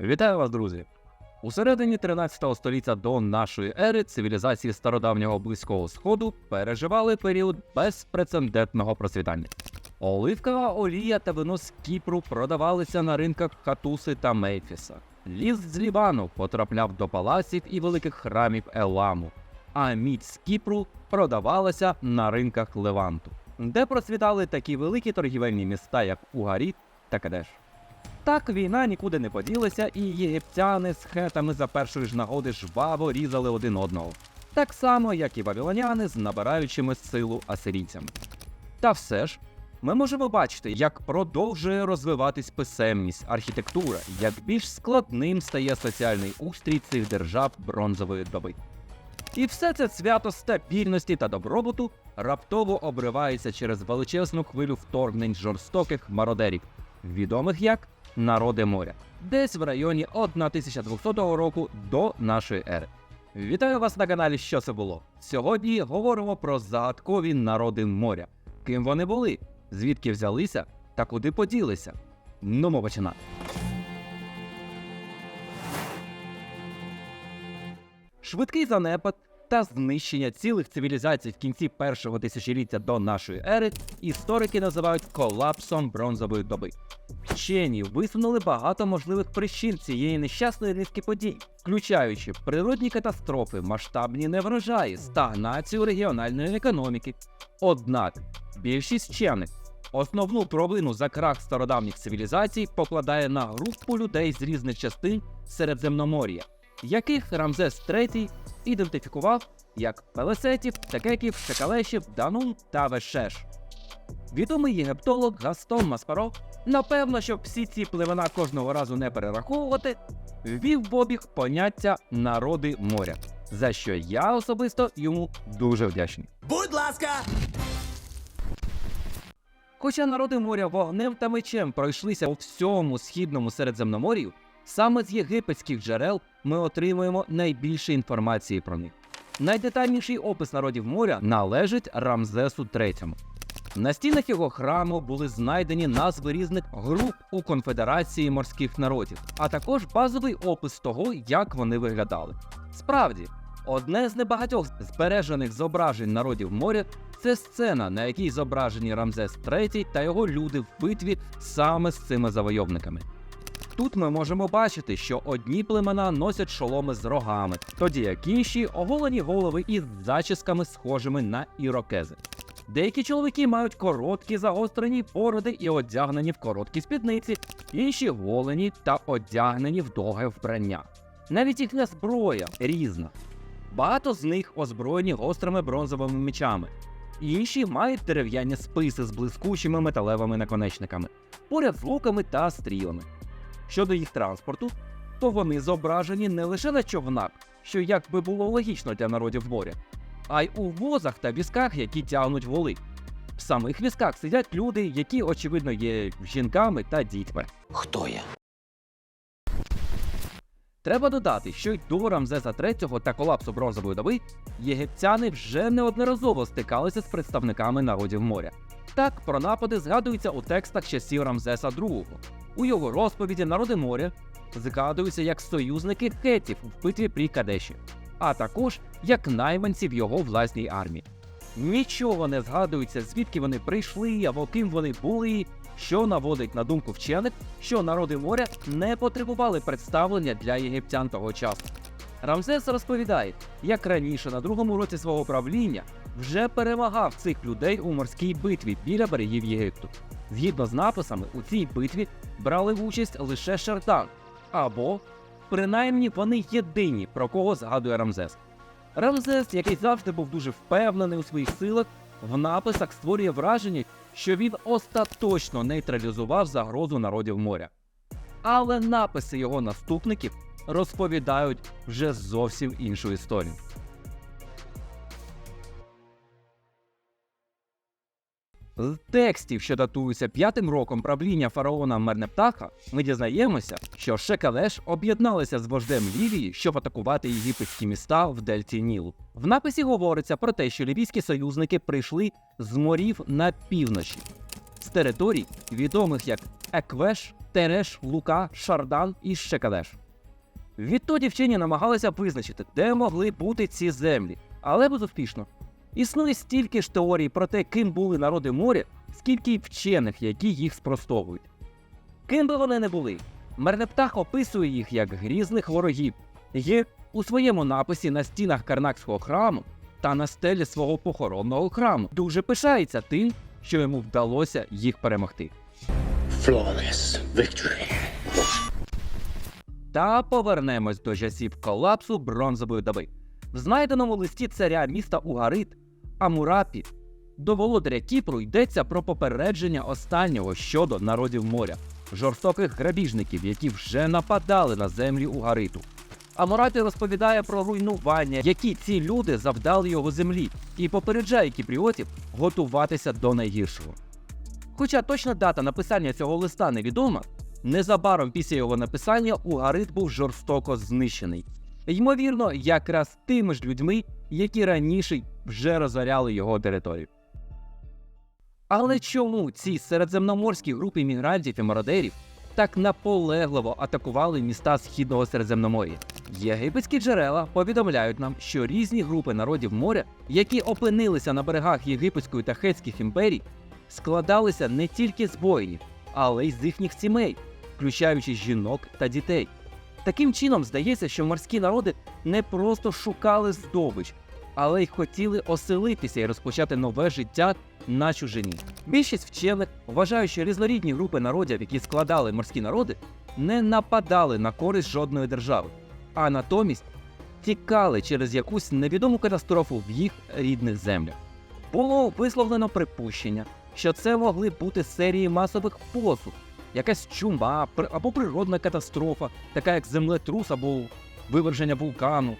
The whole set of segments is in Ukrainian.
Вітаю вас, друзі! У середині 13 століття до нашої ери цивілізації стародавнього близького сходу переживали період безпрецедентного процвітання. Оливкова олія та вино з Кіпру продавалися на ринках Хатуси та Мейфіса. Ліс з Лібану потрапляв до палаців і великих храмів Еламу, а мідь з Кіпру продавалася на ринках Леванту, де процвітали такі великі торгівельні міста, як Угаріт та Кадеш. Так війна нікуди не поділася, і єгиптяни з хетами за першої ж нагоди жваво різали один одного, так само, як і вавилоняни з набираючими силу асирійцями. Та все ж, ми можемо бачити, як продовжує розвиватись писемність, архітектура, як більш складним стає соціальний устрій цих держав бронзової доби. І все це свято стабільності та добробуту раптово обривається через величезну хвилю вторгнень жорстоких мародерів, відомих як народи моря, десь в районі 1200 року до нашої ери. Вітаю вас на каналі Що це було. Сьогодні говоримо про загадкові народи моря. Ким вони були, звідки взялися та куди поділися. Ну, ми починати. Швидкий занепад та знищення цілих цивілізацій в кінці першого тисячоліття до нашої ери історики називають колапсом бронзової доби. Вчені висунули багато можливих причин цієї нещасної низки подій, включаючи природні катастрофи, масштабні неврожаї, стагнацію регіональної економіки. Однак більшість вчених основну провину за крах стародавніх цивілізацій покладає на групу людей з різних частин Середземномор'я, яких Рамзес III ідентифікував як Пелесетів, Текеків, Шекалешів, Данун та Вешеш. Відомий єгиптолог Гастон Маспаро, напевно, щоб всі ці племена кожного разу не перераховувати, ввів в обіг поняття народи моря, за що я особисто йому дуже вдячний. Будь ласка! Хоча народи моря вогнем та мечем пройшлися у всьому східному Середземномор'ю, саме з єгипетських джерел ми отримуємо найбільше інформації про них. Найдетальніший опис народів моря належить Рамзесу III. На стінах його храму були знайдені назви різних груп у конфедерації морських народів, а також базовий опис того, як вони виглядали. Справді, одне з небагатьох збережених зображень народів моря це сцена, на якій зображені Рамзес III та його люди в битві саме з цими завойовниками. Тут ми можемо бачити, що одні племена носять шоломи з рогами, тоді як інші оголені голови із зачісками, схожими на ірокези. Деякі чоловіки мають короткі загострені бороди і одягнені в короткі спідниці, інші голені та одягнені в довге вбрання. Навіть їхня зброя різна. Багато з них озброєні гострими бронзовими мечами. Інші мають дерев'яні списи з блискучими металевими наконечниками, поряд з луками та стрілами. Щодо їх транспорту, то вони зображені не лише на човнах, що як би було логічно для народів моря, а й у возах та візках, які тягнуть воли. В самих візках сидять люди, які, очевидно, є жінками та дітьми. Хто я? Треба додати, що й до Рамзеса III та колапсу бронзової доби єгиптяни вже неодноразово стикалися з представниками народів моря. Так про напади згадуються у текстах часів Рамзеса II. У його розповіді народи моря згадуються як союзники кетів в битві при Кадеші, а також як найманці в його власній армії. Нічого не згадується, звідки вони прийшли або ким вони були, що наводить на думку вчених, що народи моря не потребували представлення для єгиптян того часу. Рамзес розповідає, як раніше на другому році свого правління вже перемагав цих людей у морській битві біля берегів Єгипту. Згідно з написами, у цій битві брали участь лише Шартан, або принаймні вони єдині, про кого згадує Рамзес. Рамзес, який завжди був дуже впевнений у своїх силах, в написах створює враження, що він остаточно нейтралізував загрозу народів моря. Але написи його наступників розповідають вже зовсім іншу історію. З текстів, що датуються п'ятим роком правління фараона Мернептаха, ми дізнаємося, що Шекалеш об'єдналися з вождем Лівії, щоб атакувати єгипетські міста в Дельті Нілу. В написі говориться про те, що лівійські союзники прийшли з морів на півночі, з територій, відомих як Еквеш, Тереш, Лука, Шардан і Щекалеш. Відтоді вчені намагалися визначити, де могли бути ці землі, але безуспішно. Існує стільки ж теорій про те, ким були народи моря, скільки й вчених, які їх спростовують. Ким би вони не були, Мернептах описує їх як грізних ворогів, і у своєму написі на стінах Карнакського храму та на стелі свого похоронного храму дуже пишається тим, що йому вдалося їх перемогти. Flawless victory. Та повернемось до часів колапсу бронзової доби. В знайденому листі царя міста Угарит Амурапі до володаря Кіпру йдеться про попередження останнього щодо народів моря, жорстоких грабіжників, які вже нападали на землі Угариту. Амурапі розповідає про руйнування, які ці люди завдали його землі, і попереджає кіпріотів готуватися до найгіршого. Хоча точна дата написання цього листа невідома, незабаром після його написання Угарит був жорстоко знищений. Ймовірно, якраз тими ж людьми, які раніше вже розоряли його територію. Але чому ці середземноморські групи мігрантів і мародерів так наполегливо атакували міста Східного Середземномор'я? Єгипетські джерела повідомляють нам, що різні групи народів моря, які опинилися на берегах єгипетської та хетських імперій, складалися не тільки з воїнів, але й з їхніх сімей, включаючи жінок та дітей. Таким чином, здається, що морські народи не просто шукали здобич, але й хотіли оселитися і розпочати нове життя на чужині. Більшість вчених вважають, що різнорідні групи народів, які складали морські народи, не нападали на користь жодної держави, а натомість тікали через якусь невідому катастрофу в їх рідних землях. Було висловлено припущення, що це могли бути серії масових посух, якась чума або природна катастрофа, така як землетрус або виверження вулкану,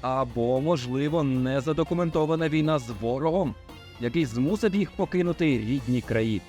або, можливо, незадокументована війна з ворогом, який змусив їх покинути рідні краї.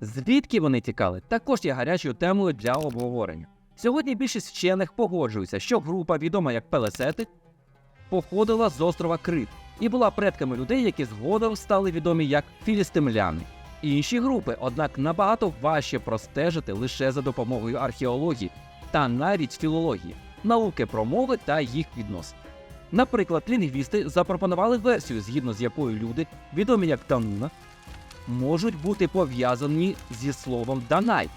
Звідки вони тікали, також є гарячою темою для обговорення. Сьогодні більшість вчених погоджуються, що група, відома як Пелесети, походила з острова Крит і була предками людей, які згодом стали відомі як філістимляни. Інші групи, однак, набагато важче простежити лише за допомогою археології та навіть філології, науки про мови та їх відносин. Наприклад, лінгвісти запропонували версію, згідно з якою люди, відомі як Дануна, можуть бути пов'язані зі словом Данай,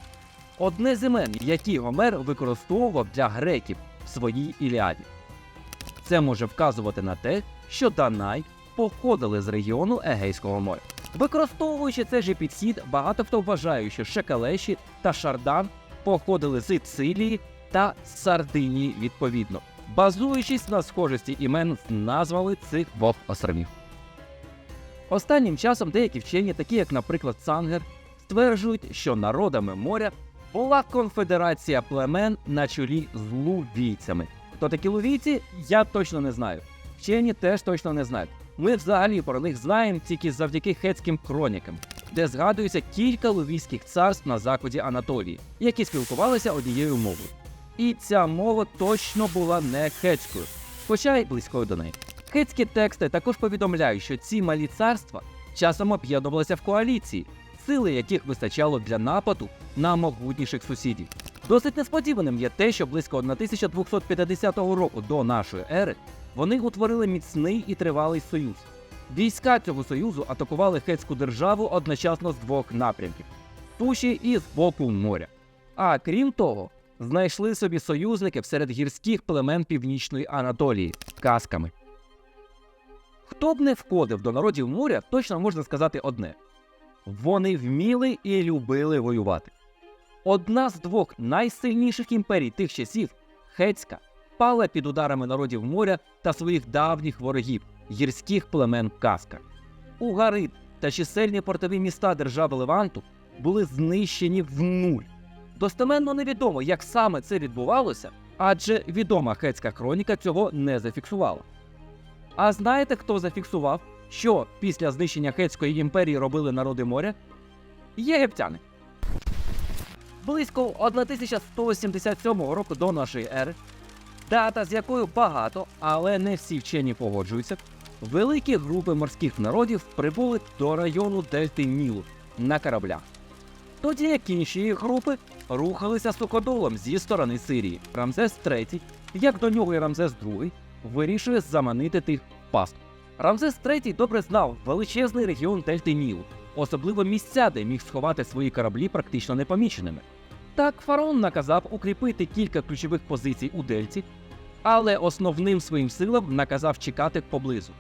одне з імен, які Гомер використовував для греків в своїй Іліаді. Це може вказувати на те, що Данай походили з регіону Егейського моря. Використовуючи цей же підхід, багато хто вважає, що Шекалеші та Шардан походили з Сицилії та Сардинії відповідно, базуючись на схожості імен з назвами цих двох островів. Останнім часом деякі вчені, такі як, наприклад, Сангер, стверджують, що народами моря була конфедерація племен на чолі з лувійцями. Хто такі лувійці, я точно не знаю. Вчені теж точно не знають. Ми взагалі про них знаємо тільки завдяки хетським хронікам, де згадується кілька лувійських царств на заході Анатолії, які спілкувалися однією мовою. І ця мова точно була не хетською, хоча й близькою до неї. Хетські тексти також повідомляють, що ці малі царства часом об'єднувалися в коаліції, сили яких вистачало для нападу на могутніших сусідів. Досить несподіваним є те, що близько 1250 року до нашої ери вони утворили міцний і тривалий союз. Війська цього союзу атакували хетську державу одночасно з двох напрямків суші і з боку моря. А крім того, знайшли собі союзників серед гірських племен північної Анатолії касками. Хто б не входив до народів моря, точно можна сказати одне: вони вміли і любили воювати. Одна з двох найсильніших імперій тих часів, Хетська, пала під ударами народів моря та своїх давніх ворогів, гірських племен Каска. Угарит та чисельні портові міста держави Леванту були знищені в нуль. Достеменно невідомо, як саме це відбувалося, адже відома хетська хроніка цього не зафіксувала. А знаєте, хто зафіксував, що після знищення Хетської імперії робили народи моря? Єгиптяни. Близько 1177 року до нашої ери, дата з якою багато, але не всі вчені погоджуються, великі групи морських народів прибули до району Дельти Нілу на кораблях. Тоді як інші групи рухалися суходолом зі сторони Сирії. Рамзес III, як до нього і Рамзес II, вирішує заманити тих в. Рамзес III добре знав величезний регіон Дельти Нілу, особливо місця, де міг сховати свої кораблі практично непоміченими. Так фараон наказав укріпити кілька ключових позицій у Дельті, але основним своїм силам наказав чекати поблизу.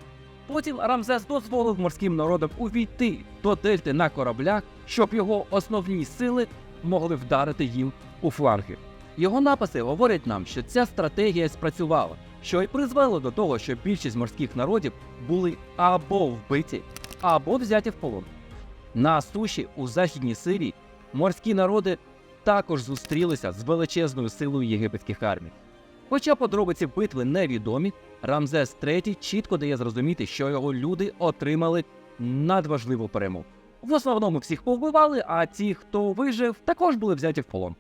Потім Рамзес дозволив морським народам увійти до Дельти на кораблях, щоб його основні сили могли вдарити їм у фланги. Його написи говорять нам, що ця стратегія спрацювала, що й призвело до того, що більшість морських народів були або вбиті, або взяті в полон. На суші у західній Сирії морські народи також зустрілися з величезною силою єгипетських армій. Хоча подробиці битви невідомі, Рамзес III чітко дає зрозуміти, що його люди отримали надважливу перемогу. В основному всіх повбивали, а ті, хто вижив, також були взяті в полон.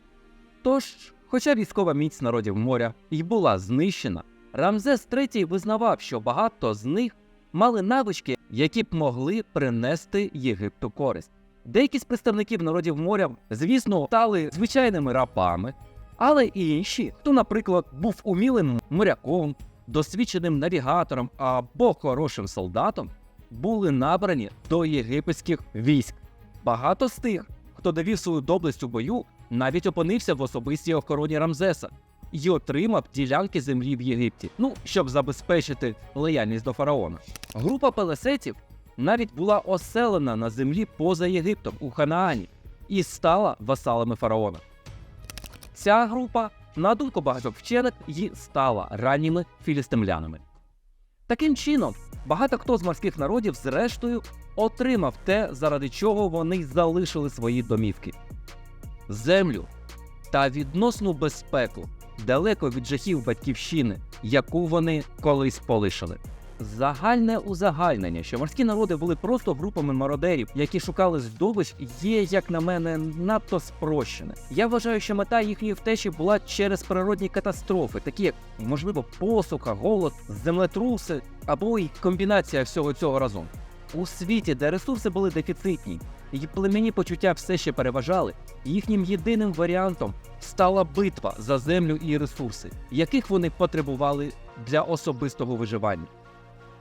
Тож, хоча військова міць народів моря й була знищена, Рамзес III визнавав, що багато з них мали навички, які б могли принести Єгипту користь. Деякі з представників народів моря, звісно, стали звичайними рабами, але і інші, хто, наприклад, був умілим моряком, досвідченим навігатором або хорошим солдатом, були набрані до єгипетських військ. Багато з тих, хто довів свою доблесть у бою, навіть опинився в особистій охороні Рамзеса і отримав ділянки землі в Єгипті, ну щоб забезпечити лояльність до фараона. Група пелесетів навіть була оселена на землі поза Єгиптом у Ханаані і стала васалами фараона. Ця група, на думку багатьох вчених, і стала ранніми філістимлянами. Таким чином, багато хто з морських народів, зрештою, отримав те, заради чого вони залишили свої домівки: землю та відносну безпеку далеко від жахів батьківщини, яку вони колись полишили. Загальне узагальнення, що морські народи були просто групами мародерів, які шукали здобич, є, як на мене, надто спрощене. Я вважаю, що мета їхньої втечі була через природні катастрофи, такі як можливо посуха, голод, землетруси або й комбінація всього цього разом. У світі, де ресурси були дефіцитні, і племені почуття все ще переважали, їхнім єдиним варіантом стала битва за землю і ресурси, яких вони потребували для особистого виживання.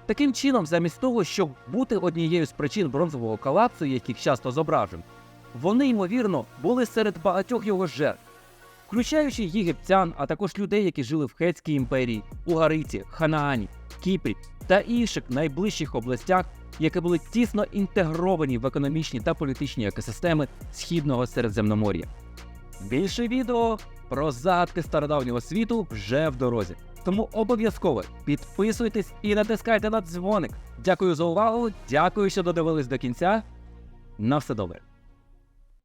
Таким чином, замість того, щоб бути однією з причин бронзового колапсу, яких часто зображують, вони, ймовірно, були серед багатьох його жертв, включаючи єгиптян, а також людей, які жили в Хетській імперії, Угариті, Ханаані, Кіпрі та інших найближчих областях, які були тісно інтегровані в економічні та політичні екосистеми Східного Середземномор'я. Більше відео про загадки стародавнього світу вже в дорозі. Тому обов'язково підписуйтесь і натискайте на дзвоник. Дякую за увагу. Дякую, що додивились до кінця. На все добре.